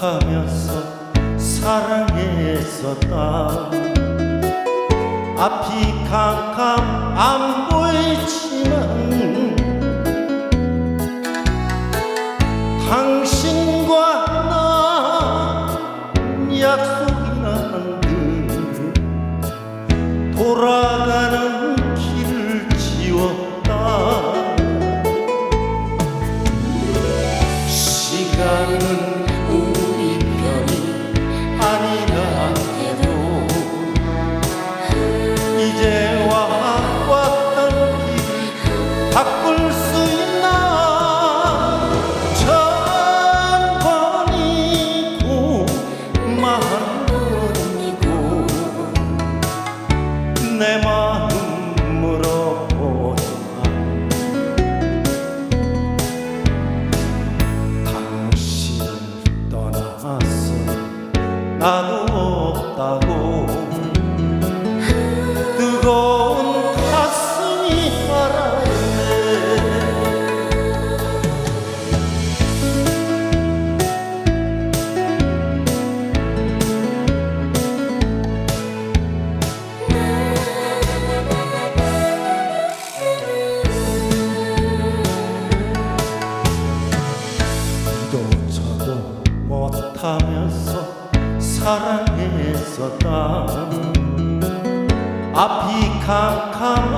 하면서 사랑했었다. 앞이 캄캄 あの 사랑했었다 앞이 캄캄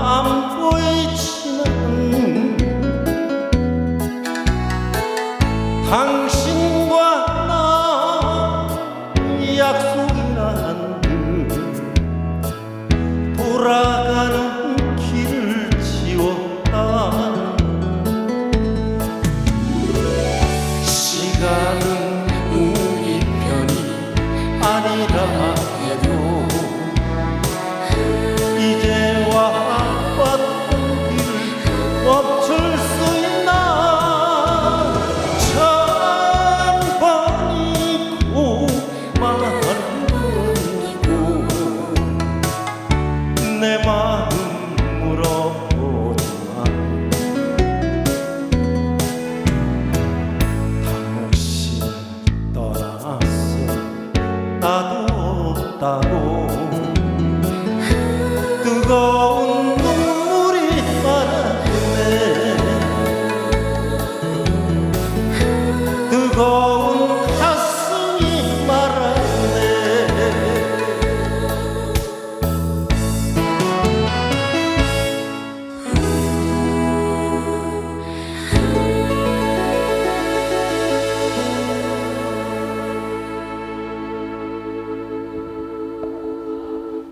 나도 없다고.